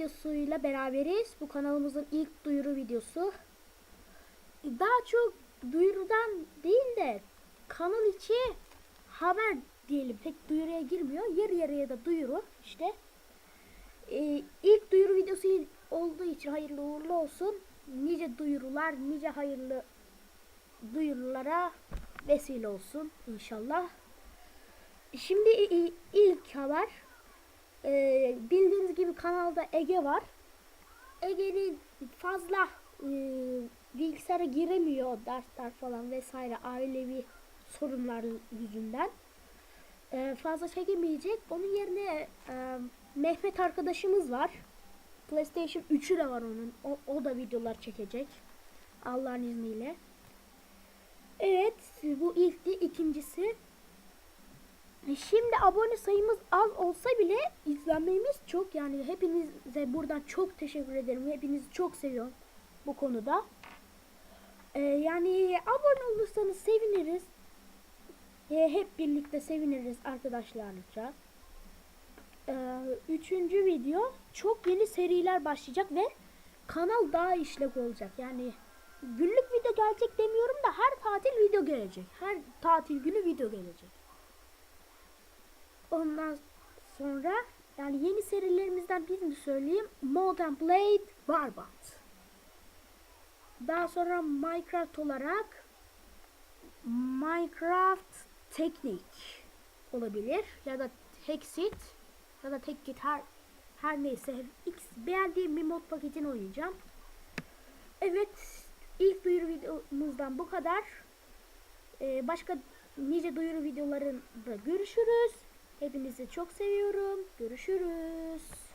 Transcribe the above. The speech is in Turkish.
videosuyla beraberiz. Bu kanalımızın ilk duyuru videosu. Daha çok duyurudan değil de kanal içi haber diyelim. Pek duyuruya girmiyor. Yarı yarıya da duyuru işte. Ee, ilk duyuru videosu olduğu için hayırlı uğurlu olsun. Nice duyurular, nice hayırlı duyurulara vesile olsun inşallah. Şimdi ilk haber. Ee, bildiğiniz gibi kanalda Ege var. Ege'nin fazla e, bilgisayara giremiyor dersler falan vesaire ailevi sorunlar yüzünden. Ee, fazla çekemeyecek. Onun yerine e, Mehmet arkadaşımız var. PlayStation 3'ü de var onun. O, o da videolar çekecek. Allah'ın izniyle. Evet, bu ilkti. ikincisi e, Şimdi abone sayımız az olsa bile izlenmemiz çok yani hepinize buradan çok teşekkür ederim. Hepinizi çok seviyorum bu konuda. Ee, yani abone olursanız seviniriz. Ee, hep birlikte seviniriz arkadaşlarca. Ee, üçüncü video çok yeni seriler başlayacak ve kanal daha işlek olacak. Yani günlük video gelecek demiyorum da her tatil video gelecek. Her tatil günü video gelecek. Ondan sonra yani yeni serilerimizden birini söyleyeyim. Modern Blade Warband. Daha sonra Minecraft olarak Minecraft Teknik olabilir ya da Hexit ya da Tekkit her her neyse X beğendiğim bir mod paketini oynayacağım. Evet ilk duyuru videomuzdan bu kadar. Ee, başka nice duyuru videolarında görüşürüz. Hepinizi çok seviyorum. Görüşürüz.